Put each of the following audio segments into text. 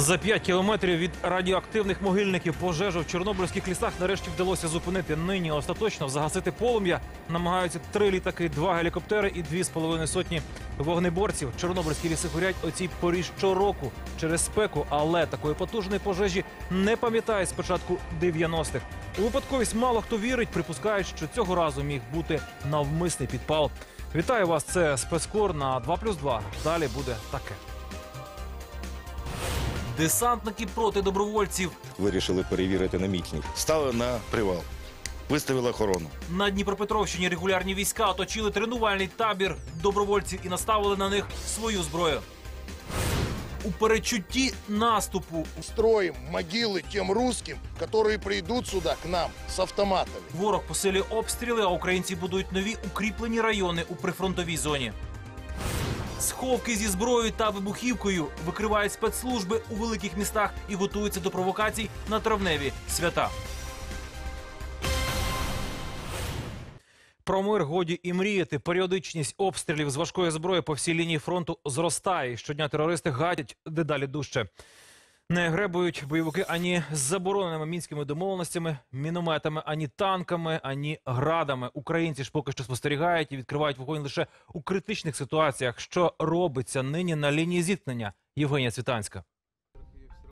За 5 кілометрів від радіоактивних могильників пожежу в чорнобильських лісах нарешті вдалося зупинити. Нині остаточно загасити полум'я намагаються три літаки, два гелікоптери і дві з половиною сотні вогнеборців. Чорнобильські ліси горять о цій порі щороку через спеку, але такої потужної пожежі не пам'ятають з початку 90-х. У випадковість мало хто вірить, припускають, що цього разу міг бути навмисний підпал. Вітаю вас! Це спецкор на 2+,2. Далі буде таке. Десантники проти добровольців Вирішили перевірити на міцність. Стали на привал. Виставили охорону. на Дніпропетровщині. Регулярні війська оточили тренувальний табір добровольців і наставили на них свою зброю. У перечутті наступу строим могилы тем русским, которые придут сюда к нам с автоматами. ворог посилює обстріли, а українці будують нові укріплені райони у прифронтовій зоні. Сховки зі зброєю та вибухівкою викривають спецслужби у великих містах і готуються до провокацій на травневі свята. Про мир годі і мріяти. Періодичність обстрілів з важкої зброї по всій лінії фронту зростає. Щодня терористи гадять дедалі дужче. Не гребують бойовики ані з забороненими мінськими домовленостями, мінометами, ані танками, ані градами. Українці ж поки що спостерігають і відкривають вогонь лише у критичних ситуаціях. Що робиться нині на лінії зіткнення? Євгенія Цвітанська.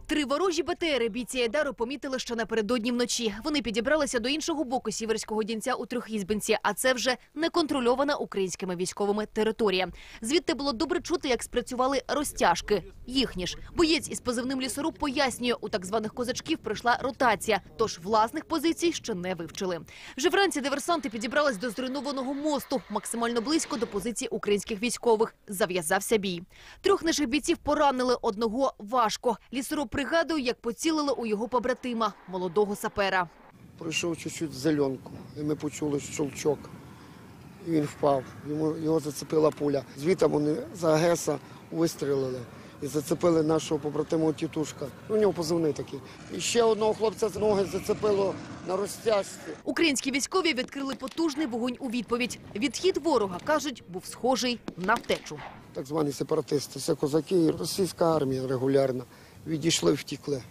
Три ворожі БТРи бійці Айдару помітили, що напередодні вночі вони підібралися до іншого боку сіверського дінця у Трьохізбинці, а це вже неконтрольована українськими військовими територія. Звідти було добре чути, як спрацювали розтяжки. Їхні ж боєць із позивним лісоруб пояснює, у так званих козачків пройшла ротація, тож власних позицій ще не вивчили. Вже вранці диверсанти підібрались до зруйнованого мосту, максимально близько до позицій українських військових. Зав'язався бій. Трьох наших бійців поранили одного важко. Лісоруб пригадує, як поцілили у його побратима, молодого сапера. Пройшов чуть-чуть зеленку, і ми почули щелчок. І він впав. Йому, його зацепила пуля. Звідти вони за Геса вистрілили і зацепили нашого побратиму тітушка. Ну, У нього позивний такий. І ще одного хлопця з ноги зацепило на розтяжці. Українські військові відкрили потужний вогонь у відповідь. Відхід ворога кажуть, був схожий на втечу. Так звані сепаратисти, це козаки і російська армія регулярна. Відійшли, втікли.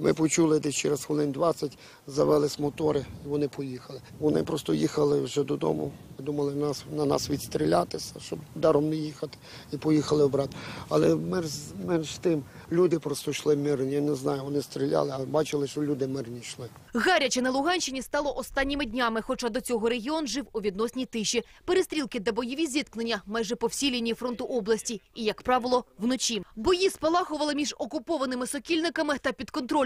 Ми почули десь через хвилин 20, завелись мотори, і вони поїхали. Вони просто їхали вже додому, думали нас, на нас відстрілятися, щоб даром не їхати, і поїхали обратно. Але менш, менш тим, люди просто йшли мирні. Я не знаю, вони стріляли, а бачили, що люди мирні йшли. Гаряче на Луганщині стало останніми днями, хоча до цього регіон жив у відносній тиші. Перестрілки та бойові зіткнення майже по всій лінії фронту області і, як правило, вночі. Бої спалахували між окупованими сокільниками та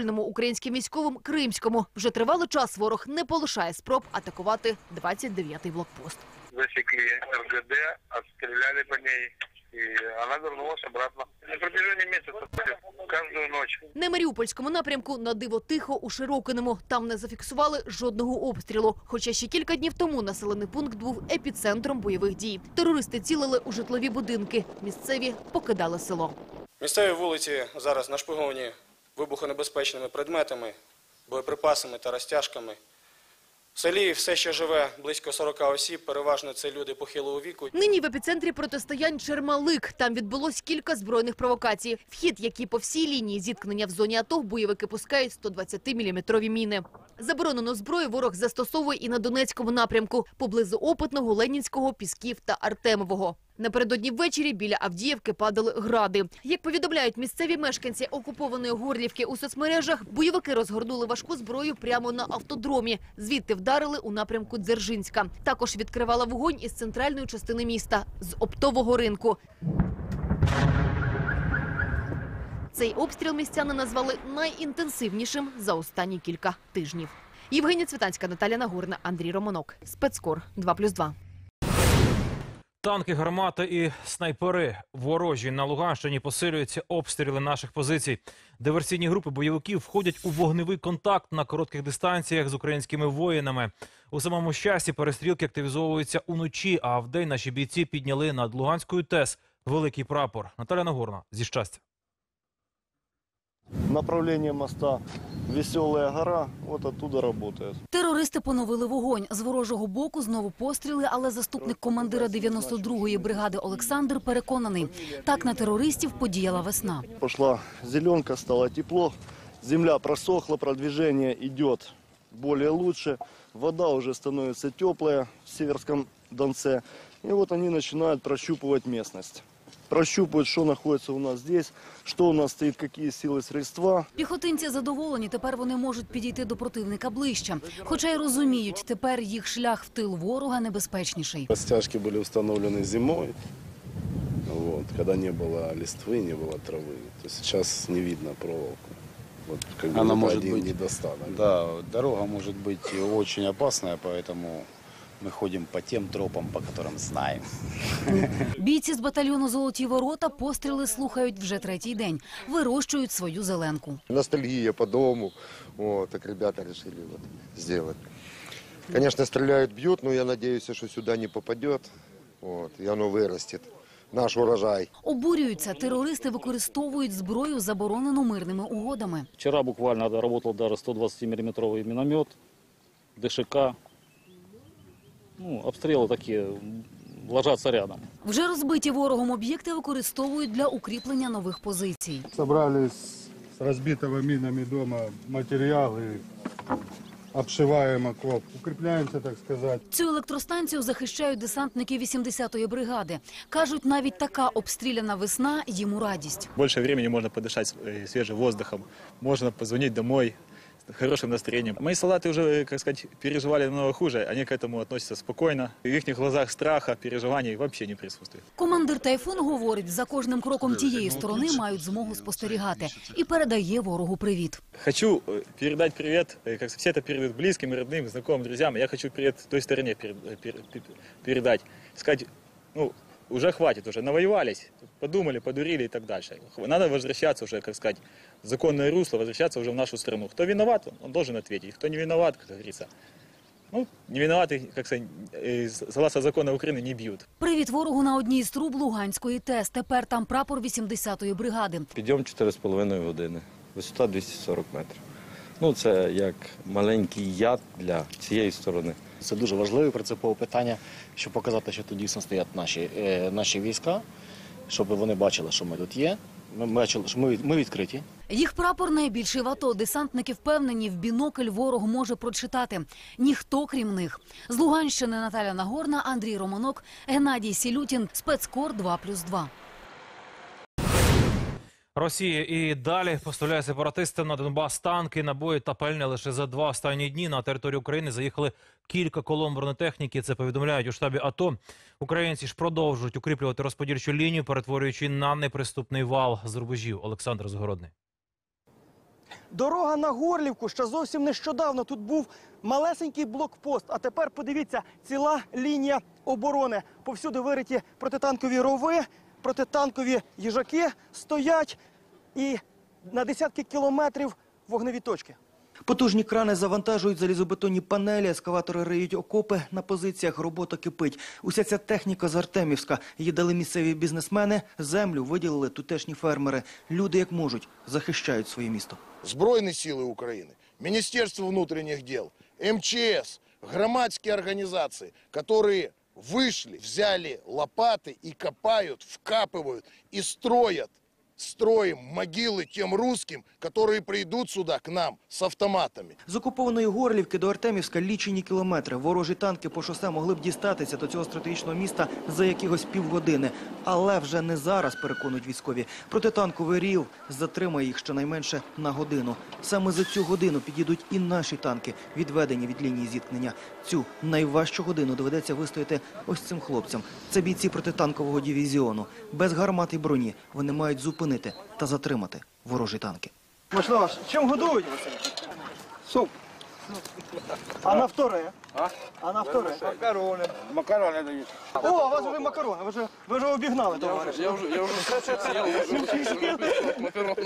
підконтрольному українським військовим Кримському. Вже тривалий час ворог не полишає спроб атакувати 29-й блокпост. засекли РГД, отстреляли по ней, и она вернулась обратно. На протяжении месяца ходит каждую. На Маріупольському напрямку на диво тихо у Широкиному. Там не зафіксували жодного обстрілу. Хоча ще кілька днів тому населений пункт був епіцентром бойових дій. Терористи цілили у житлові будинки. Місцеві покидали село. Місцеві вулиці зараз нашпиговані вибухонебезпечними предметами, боєприпасами та розтяжками. В селі все ще живе близько 40 осіб, переважно це люди похилого віку. Нині в епіцентрі протистоянь Чермалик. Там відбулось кілька збройних провокацій. Вхід, який по всій лінії зіткнення в зоні АТО, бойовики пускають 120-мм міни. Заборонену зброю ворог застосовує і на Донецькому напрямку, поблизу Опитного, Ленінського, Пісків та Артемового. Напередодні ввечері біля Авдіївки падали гради. Як повідомляють місцеві мешканці окупованої Горлівки у соцмережах, бойовики розгорнули важку зброю прямо на автодромі. Звідти вдарили у напрямку Дзержинська. Також відкривала вогонь із центральної частини міста з оптового ринку. Цей обстріл містяни назвали найінтенсивнішим за останні кілька тижнів. Євгенія Цвітанська, Наталя Нагорна, Андрій Романок. Спецкор 2+,2. Танки, гармати і снайпери ворожі на Луганщині посилюються обстріли наших позицій. Диверсійні групи бойовиків входять у вогневий контакт на коротких дистанціях з українськими воїнами. У самому щасті перестрілки активізовуються уночі. А вдень наші бійці підняли над Луганською ТЕС великий прапор. Наталя Нагорна зі щастя. Направление моста Веселая гора, вот оттуда работает. Терористи поновили вогонь. З ворожого боку знову постріли, але заступник командира 92-ї бригади Олександр переконаний, так на терористів подіяла весна. Пошла зеленка, стало тепло, земля просохла, продвижение идет более лучше, вода уже становится теплая в Северском Донце. И вот они начинают прощупывать местность Прощупывают, что находится у нас здесь, что у нас стоит, какие силы средства. Піхотинці задоволені, тепер вони можуть підійти до противника ближче. Хоча й розуміють, тепер їх шлях в тил ворога небезпечніший. Растяжки были установлены зимой, вот, когда не было листвы, не было травы. То есть сейчас не видно проволоку. Вот, как бы Она это может один быть- недостаток. Да, дорога может быть очень опасная, поэтому мы ходим по тем тропам, по которым знаем. Бійці з батальйону Золоті ворота постріли слухають вже третій день. Вирощують свою зеленку. ностальгия по дому. Вот, так ребята решили вот сделать. Конечно, стреляют, бьют, но я надеюсь, что сюда не попадет. Вот, и оно вырастет. Наш урожай. Обурюються, терористи використовують зброю, заборонену мирними угодами. Вчера буквально работал даже 120-миллиметровый миномет, ДШК. Ну, обстрелы такие м, ложатся рядом. Вже розбиті ворогом об'єкти використовують для укріплення нових позицій. Собрали с разбитого минами дома материал и обшиваем окоп. Укрепляемся, так сказать. Цю електростанцію захищають десантники 80-ї бригади. Кажуть, навіть така обстріляна весна їм у радість. Больше времени можно подышать э, свежим воздухом, можно позвонить домой с хорошим настроением. Мои солдаты уже, э, как сказать, переживали намного хуже, они к этому относятся спокойно. В их глазах страха, переживаний вообще не присутствует. Командир Тайфун говорить, за кожним кроком тієї сторони мають змогу спостерігати і передає ворогу привіт. Хочу э, передать привет, э, как все это передают близким, родным, знакомым, друзьям. Я хочу привет той стороне перед- э, пер- пер- передать. Сказать, ну, уже хватит, уже навоевались, подумали, подурили и так дальше. Хв- Надо возвращаться уже, как сказать, в законное русло, возвращаться уже в нашу страну. Кто виноват, он должен ответить. Кто не виноват, как говорится, ну, не виноваты, как сказать, э, согласно закону Украины, не бьют. Привіт ворогу на одній з труб Луганської ТЕС. Тепер там прапор 80-ї бригади. Підйом 4,5 години, висота 240 метрів. Ну, це як маленький яд для цієї сторони. Це дуже важливе принципове питання, щоб показати, що тут дійсно стоять наші, е, наші війська, щоб вони бачили, що ми тут є. Ми бачили, що ми, ми відкриті. Їх прапор найбільший в АТО. Десантники впевнені, в бінокль ворог може прочитати. Ніхто крім них. З Луганщини Наталя Нагорна, Андрій Романок, Геннадій Сілютін, спецкор 2+,2. Росія і далі поставляє сепаратистам на Донбас танки, набої та пальне. Лише за два останні дні на територію України заїхали кілька колон бронетехніки. Це повідомляють у штабі АТО. Українці ж продовжують укріплювати розподільчу лінію, перетворюючи на неприступний вал з рубежів. Олександр Згородний. Дорога на Горлівку ще зовсім нещодавно тут був малесенький блокпост. А тепер подивіться, ціла лінія оборони. Повсюди вириті протитанкові рови, протитанкові їжаки стоять і на десятки кілометрів вогневі точки. Потужні крани завантажують залізобетонні панелі, ескаватори риють окопи на позиціях, робота кипить. Уся ця техніка з Артемівська. Її дали місцеві бізнесмени, землю виділили тутешні фермери. Люди як можуть захищають своє місто. Збройні сили України, Міністерство внутренних дел, МЧС, громадские организации, которые вышли, взяли лопаты и копают, вкапывают и строят, строим могилы тем русским, которые придут сюда к нам с автоматами. З окупованої Горлівки до Артемівська лічені кілометри. Ворожі танки по шосе могли б дістатися до цього стратегічного міста за якихось півгодини. Але вже не зараз, переконують військові. Протитанковий рів затримає їх щонайменше на годину. Саме за цю годину підійдуть і наші танки, відведені від лінії зіткнення. Цю найважчу годину доведеться вистояти ось цим хлопцям. Це бійці протитанкового дивізіону. Без гармат і броні вони мають зупинити та затримати ворожі танки. Можливо, чим годують? Суп. А на второе? А? А на второе? Макарони. Макарони дають. О, у вас вже макарони, ви вже, ви вже обігнали, товариш. Я вже, я вже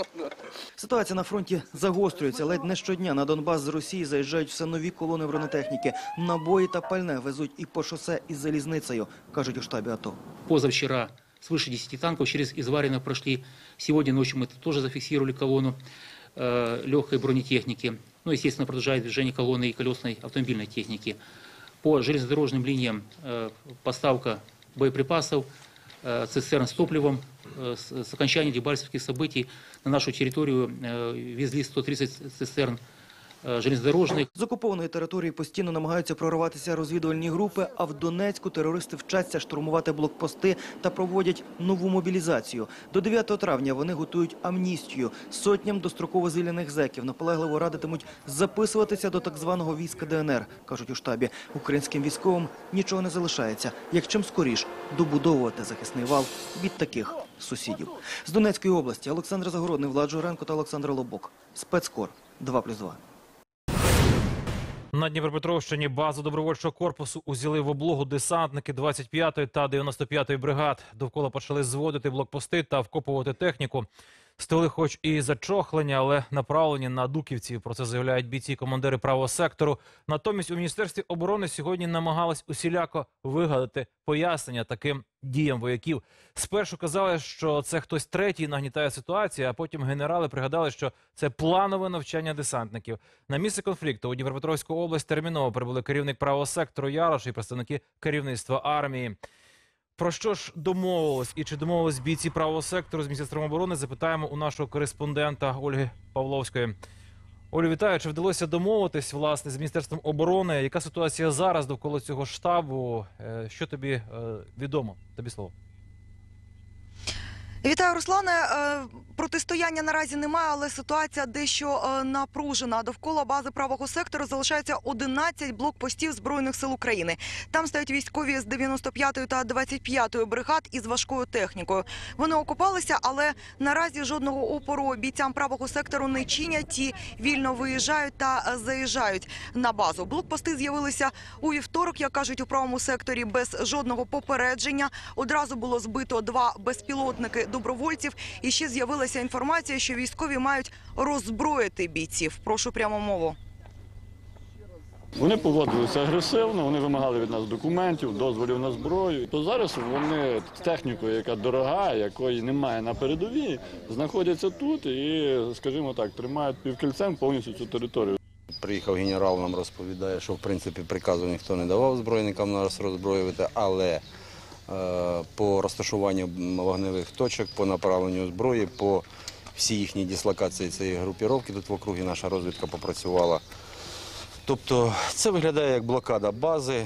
Ситуація на фронті загострюється. Ледь не щодня на Донбас з Росії заїжджають все нові колони бронетехніки. Набої та пальне везуть і по шосе, і залізницею, кажуть у штабі АТО. Позавчера свыше 10 танков через Изварино прошли. Сегодня ночью мы тоже зафиксировали колонну. э, легкой бронетехники. Ну, естественно, продолжает движение колонны и колесной автомобильной техники. По железнодорожным линиям э, поставка боеприпасов, э, цистерн с топливом. Э, С с окончания дебальцевских событий на нашу территорию э, везли 130 цистерн э, железнодорожных. З окупованої території постійно намагаються прорватися розвідувальні групи, а в Донецьку терористи вчаться штурмувати блокпости та проводять нову мобілізацію. До 9 травня вони готують амністію. Сотням достроково звільнених зеків наполегливо радитимуть записуватися до так званого війська ДНР, кажуть у штабі. Українським військовим нічого не залишається, як чим скоріш добудовувати захисний вал від таких сусідів. З Донецької області Олександр Загородний, Влад Журенко та Олександр Лобок. Спецкор 2+,2. На Дніпропетровщині базу добровольчого корпусу узяли в облогу десантники 25-ї та 95-ї бригад. Довкола почали зводити блокпости та вкопувати техніку. Столи хоч і зачохлені, але направлені на дуківців. Про це заявляють бійці і командири правого сектору. Натомість у міністерстві оборони сьогодні намагались усіляко вигадати пояснення таким діям вояків. Спершу казали, що це хтось третій нагнітає ситуацію, а потім генерали пригадали, що це планове навчання десантників. На місце конфлікту у Дніпропетровську область терміново прибули керівник правого сектору Ярош і представники керівництва армії. Про що ж домовились і чи домовились бійці правого сектору з міністром оборони? Запитаємо у нашого кореспондента Ольги Павловської. Олю, вітаю. Чи вдалося домовитись власне з міністерством оборони? Яка ситуація зараз довкола цього штабу? Е, Що тобі е, відомо? Тобі слово. Вітаю, Руслане. Е, Протистояння наразі немає, але ситуація дещо е, напружена. Довкола бази правого сектору залишається 11 блокпостів збройних сил України. Там стоять військові з 95-ї та 25-ї бригад із важкою технікою. Вони окупалися, але наразі жодного опору бійцям правого сектору не чинять. Ті вільно виїжджають та е, заїжджають на базу. Блокпости з'явилися у вівторок, як кажуть у правому секторі, без жодного попередження. Одразу було збито два безпілотники добровольців. І ще з'явилася інформація, що військові мають роззброїти бійців. Прошу прямо мову. Вони поводилися агресивно, вони вимагали від нас документів, дозволів на зброю. То зараз вони з технікою, яка дорога, якої немає на передовій, знаходяться тут і, скажімо так, тримають півкільцем повністю цю територію. Приїхав генерал, нам розповідає, що в принципі приказу ніхто не давав збройникам нас роззброювати, але по розташуванню вогневих точок, по направленню зброї, по всій їхній дислокації цієї групіровки, тут в округі наша розвідка попрацювала. Тобто це виглядає як блокада бази.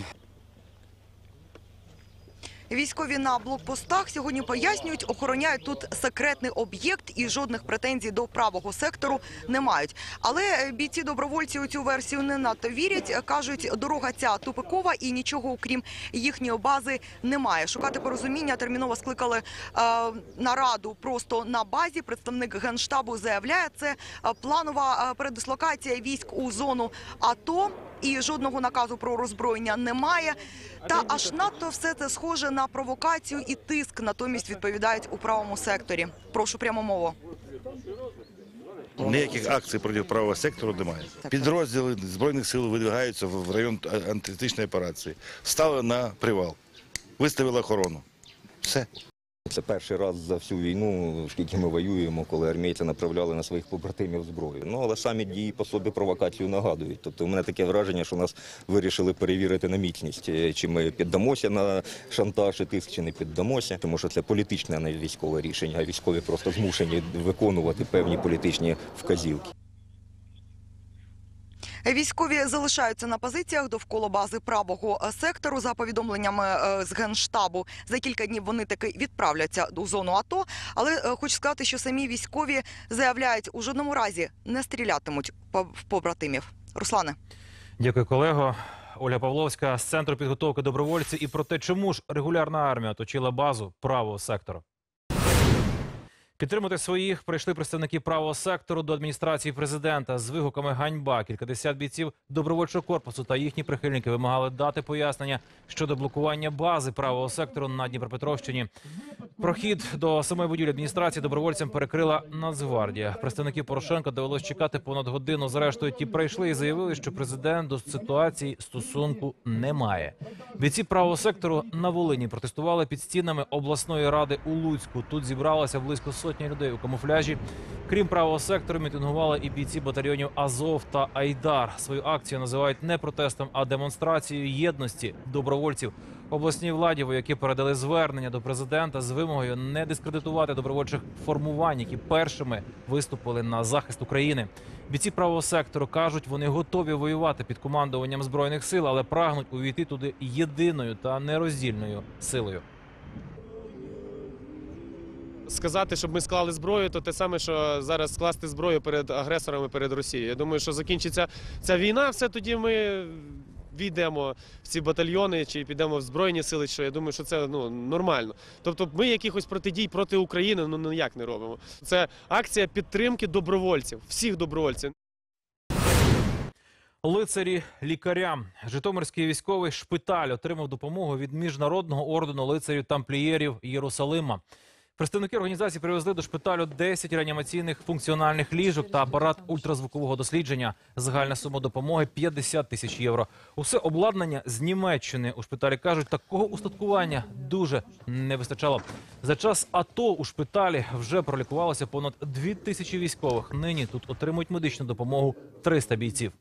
Військові на блокпостах сьогодні пояснюють, охороняють тут секретний об'єкт і жодних претензій до правого сектору не мають. Але бійці добровольці у цю версію не надто вірять. кажуть, дорога ця тупикова і нічого окрім їхньої бази немає. Шукати порозуміння терміново скликали е, нараду просто на базі. Представник генштабу заявляє, це планова е, передислокація військ у зону АТО. І жодного наказу про роззброєння немає. Та аж надто все це схоже на провокацію і тиск. Натомість відповідають у правому секторі. Прошу прямо мову. Ніяких акцій проти правого сектору немає. Підрозділи Збройних сил видвигаються в район антитерористичної операції. Стали на привал, виставили охорону. Все. Це перший раз за всю війну, скільки ми воюємо, коли армійці направляли на своїх побратимів зброю. Ну але самі дії по собі провокацію нагадують. Тобто, у мене таке враження, що нас вирішили перевірити на міцність, е, чи ми піддамося на шантаж і тиск, чи не піддамося, тому що це політичне, а не військове рішення. А військові просто змушені виконувати певні політичні вказівки. Військові залишаються на позиціях довкола бази правого сектору. За повідомленнями е, з генштабу, за кілька днів вони таки відправляться у зону АТО. Але е, хочу сказати, що самі військові заявляють у жодному разі не стрілятимуть в побратимів. Руслане. Дякую, колего. Ольга Павловська з центру підготовки добровольців і про те, чому ж регулярна армія оточила базу правого сектору. Підтримати своїх прийшли представники правого сектору до адміністрації президента з вигуками ганьба. Кількадесят бійців добровольчого корпусу та їхні прихильники вимагали дати пояснення щодо блокування бази правого сектору на Дніпропетровщині. Прохід до самої будівлі адміністрації добровольцям перекрила Нацгвардія. Представників Порошенка довелось чекати понад годину. Зрештою, ті прийшли і заявили, що президент до ситуації стосунку не має. Бійці правого сектору на Волині протестували під стінами обласної ради у Луцьку. Тут зібралося близько сотні сотня людей у камуфляжі. Крім правого сектору, мітингували і бійці батальйонів Азов та Айдар. Свою акцію називають не протестом, а демонстрацією єдності добровольців. Обласній владі вояки передали звернення до президента з вимогою не дискредитувати добровольчих формувань, які першими виступили на захист України. Бійці правого сектору кажуть, вони готові воювати під командуванням збройних сил, але прагнуть увійти туди єдиною та нероздільною силою. Сказати, щоб ми склали зброю, то те саме, що зараз скласти зброю перед агресорами, перед Росією. Я думаю, що закінчиться ця війна, все тоді ми війдемо в ці батальйони чи підемо в збройні сили. Що я думаю, що це ну нормально. Тобто, ми якихось протидій проти України ну ніяк не робимо. Це акція підтримки добровольців, всіх добровольців. Лицарі лікарям. Житомирський військовий шпиталь отримав допомогу від міжнародного ордену лицарів тамплієрів Єрусалима. Представники організації привезли до шпиталю 10 реанімаційних функціональних ліжок та апарат ультразвукового дослідження. Загальна сума допомоги 50 тисяч євро. Усе обладнання з Німеччини. У шпиталі кажуть, такого устаткування дуже не вистачало. За час АТО у шпиталі вже пролікувалося понад 2 тисячі військових. Нині тут отримують медичну допомогу 300 бійців.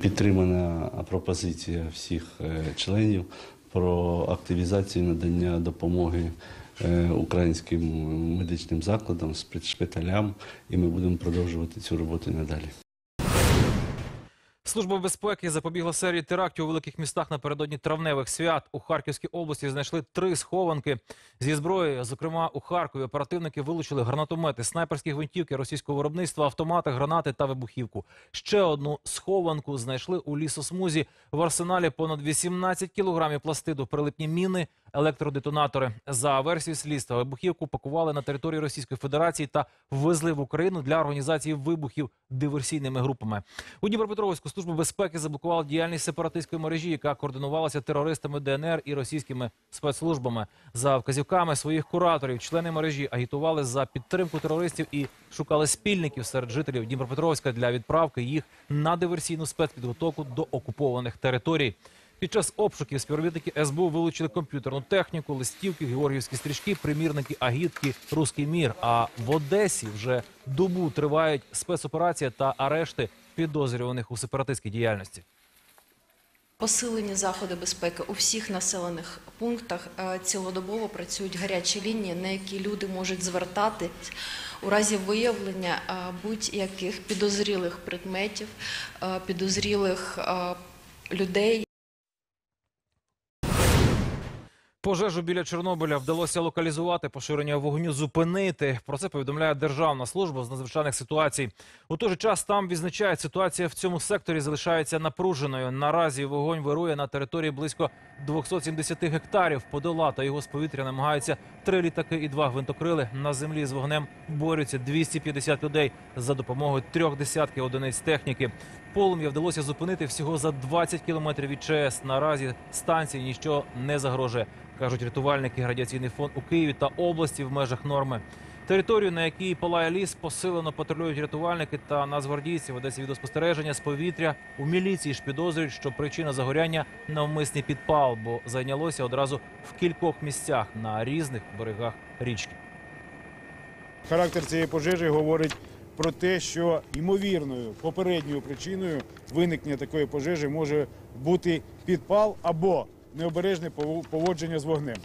Підтримана пропозиція всіх е, членів про активізацію надання допомоги українським медичним закладам, шпиталям, і ми будемо продовжувати цю роботу надалі. Служба безпеки запобігла серії терактів у великих містах напередодні травневих свят. У Харківській області знайшли три схованки зі зброєю. Зокрема, у Харкові оперативники вилучили гранатомети, снайперські гвинтівки російського виробництва, автомати, гранати та вибухівку. Ще одну схованку знайшли у лісосмузі. В арсеналі понад 18 кілограмів пластиду, прилипні міни, електродетонатори. За версією слідства, вибухівку пакували на території Російської Федерації та ввезли в Україну для організації вибухів диверсійними групами. У Дніпропетровську служба безпеки заблокувала діяльність сепаратистської мережі, яка координувалася терористами ДНР і російськими спецслужбами. За вказівками своїх кураторів, члени мережі агітували за підтримку терористів і шукали спільників серед жителів Дніпропетровська для відправки їх на диверсійну спецпідготовку до окупованих територій. Під час обшуків співробітники СБУ вилучили комп'ютерну техніку, листівки, георгіївські стрічки, примірники, агітки, руський мір. А в Одесі вже добу тривають спецоперація та арешти підозрюваних у сепаратистській діяльності. Посилені заходи безпеки у всіх населених пунктах Е, цілодобово працюють гарячі лінії, на які люди можуть звертатись у разі виявлення е, будь-яких підозрілих предметів, е, підозрілих людей. Пожежу біля Чорнобиля вдалося локалізувати, поширення вогню зупинити. Про це повідомляє Державна служба з надзвичайних ситуацій. У той же час там відзначають, ситуація в цьому секторі залишається напруженою. Наразі вогонь вирує на території близько 270 гектарів. Подолати його з повітря намагаються три літаки і два гвинтокрили. На землі з вогнем борються 250 людей за допомогою трьох десятків одиниць техніки. Полум'я вдалося зупинити всього за 20 кілометрів від ЧАЕС. Наразі станції нічого не загрожує, кажуть рятувальники. Радіаційний фонд у Києві та області в межах норми. Територію, на якій палає ліс, посилено патрулюють рятувальники та нацгвардійці. В Одесі відеоспостереження з повітря. У міліції ж підозрюють, що причина загоряння навмисний підпал, бо зайнялося одразу в кількох місцях на різних берегах річки. Характер цієї пожежі говорить про те, що ймовірною попередньою причиною виникнення такої пожежі може бути підпал або необережне пов- поводження з вогнем.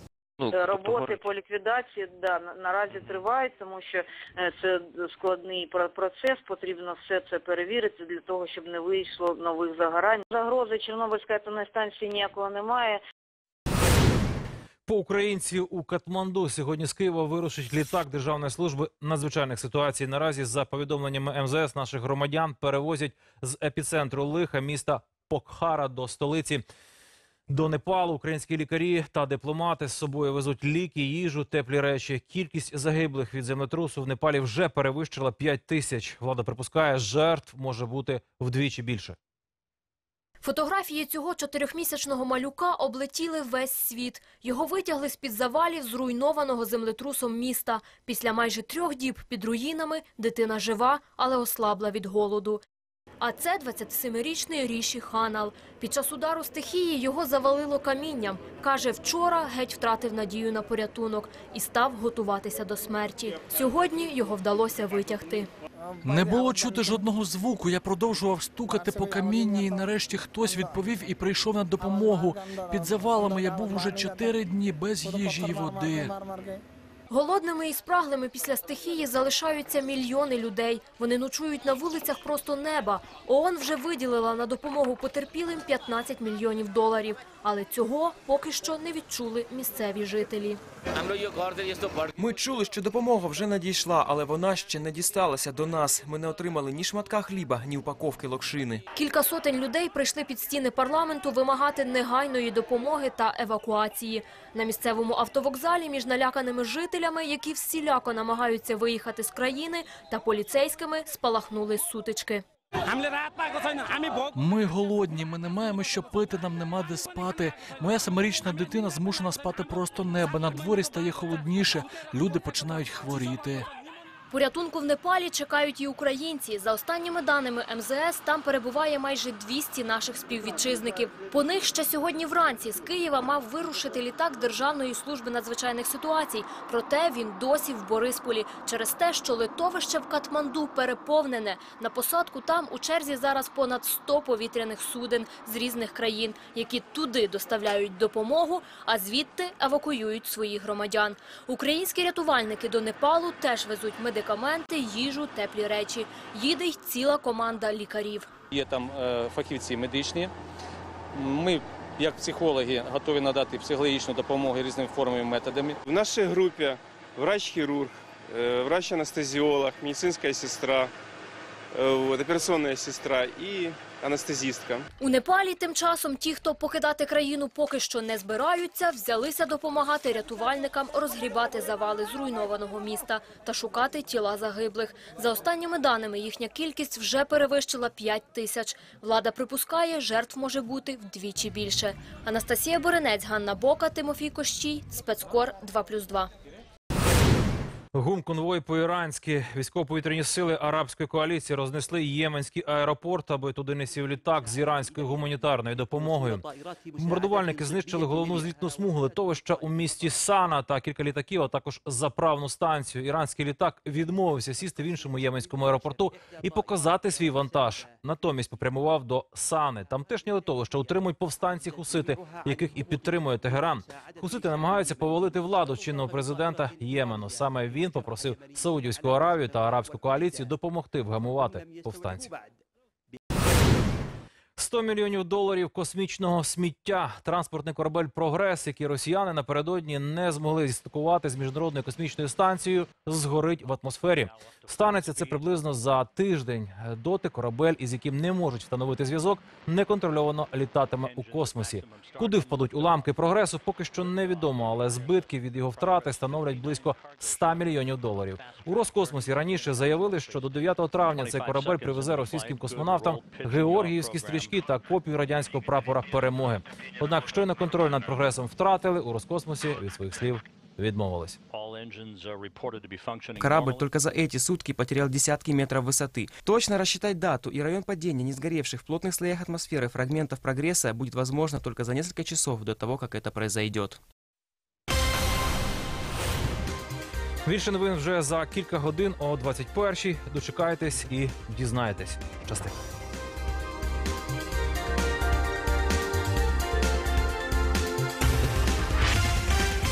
Е, Роботи по ліквідації да, на- наразі тривають, тому що е, це складний про- процес, потрібно все це перевірити для того, щоб не вийшло нових загорань. Загрози Чорнобильської атомної станції ніякого немає. По українці у Катманду сьогодні з Києва вирушить літак Державної служби надзвичайних ситуацій. Наразі, за повідомленнями МЗС, наших громадян перевозять з епіцентру лиха міста Покхара до столиці. До Непалу українські лікарі та дипломати з собою везуть ліки, їжу, теплі речі. Кількість загиблих від землетрусу в Непалі вже перевищила 5 тисяч. Влада припускає, жертв може бути вдвічі більше. Фотографії цього чотирьохмісячного малюка облетіли весь світ. Його витягли з-під завалів зруйнованого землетрусом міста. Після майже трьох діб під руїнами дитина жива, але ослабла від голоду. А це 27-річний Ріші Ханал. Під час удару стихії його завалило камінням. Каже, вчора геть втратив надію на порятунок і став готуватися до смерті. Сьогодні його вдалося витягти. Не було чути жодного звуку. Я продовжував стукати по камінні, і нарешті хтось відповів і прийшов на допомогу. Під завалами я був уже чотири дні без їжі і води. Голодними і спраглими після стихії залишаються мільйони людей. Вони ночують на вулицях просто неба. ООН вже виділила на допомогу потерпілим 15 мільйонів доларів. Але цього поки що не відчули місцеві жителі. Ми чули, що допомога вже надійшла, але вона ще не дісталася до нас. Ми не отримали ні шматка хліба, ні упаковки локшини. Кілька сотень людей прийшли під стіни парламенту вимагати негайної допомоги та евакуації. На місцевому автовокзалі між наляканими жителями, які всіляко намагаються виїхати з країни, та поліцейськими спалахнули сутички. Ми голодні, ми не маємо що пити, нам нема де спати. Моя семирічна дитина змушена спати просто неба. На дворі стає холодніше, люди починають хворіти. Порятунку в Непалі чекають і українці. За останніми даними МЗС, там перебуває майже 200 наших співвітчизників. По них ще сьогодні вранці з Києва мав вирушити літак Державної служби надзвичайних ситуацій. Проте він досі в Борисполі через те, що литовище в Катманду переповнене. На посадку там у черзі зараз понад 100 повітряних суден з різних країн, які туди доставляють допомогу, а звідти евакуюють своїх громадян. Українські рятувальники до Непалу теж везуть медикаменти, їжу, теплі речі. Їде й ціла команда лікарів. Є там е, фахівці медичні. Ми, як психологи, готові надати психологічну допомогу різними формами і методами. В нашій групі врач-хирург, э, врач-анестезиолог, медицинская сестра, вот, операционная сестра и анестезистка. У Непалі тим часом ті, хто покидати країну поки що не збираються, взялися допомагати рятувальникам розгрібати завали зруйнованого міста та шукати тіла загиблих. За останніми даними, їхня кількість вже перевищила 5 тисяч. Влада припускає, жертв може бути вдвічі більше. Анастасія Боренець, Ганна Бока, Тимофій Кощій, Спецкор 2+,2. Гум-конвой по-іранськи військово-повітряні сили арабської коаліції рознесли єменський аеропорт, аби туди не сів літак з іранською гуманітарною допомогою. Бомбардувальники знищили головну злітну смугу литовища у місті Сана та кілька літаків, а також заправну станцію. Іранський літак відмовився сісти в іншому єменському аеропорту і показати свій вантаж. Натомість попрямував до Сани. Тамтешнє литовище утримують повстанці хусити, яких і підтримує Тегеран. Хусити намагаються повалити владу чинного президента Ємену. Саме він попросив Саудівську Аравію та арабську коаліцію допомогти вгамувати повстанців. 100 мільйонів доларів космічного сміття. Транспортний корабель Прогрес, який росіяни напередодні не змогли зістикувати з міжнародною космічною станцією, згорить в атмосфері. Станеться це приблизно за тиждень. Доти корабель, із яким не можуть встановити зв'язок, неконтрольовано літатиме у космосі. Куди впадуть уламки прогресу, поки що невідомо, але збитки від його втрати становлять близько 100 мільйонів доларів. У Роскосмосі раніше заявили, що до 9 травня цей корабель привезе російським космонавтам георгіївські стрічки та копію радянського прапора перемоги. Однак, щойно контроль над прогресом втратили у Роскосмосі від своїх слів відмовились. Корабль только за эти сутки потерял десятки метров высоты. Точно рассчитать дату и район падения не сгоревших в плотных слоях атмосферы фрагментов прогресса будет возможно только за несколько часов до того, как это произойдет. Більше новин вже за кілька годин о 21-й. Дочекайтесь і дізнаєтесь. Щасти.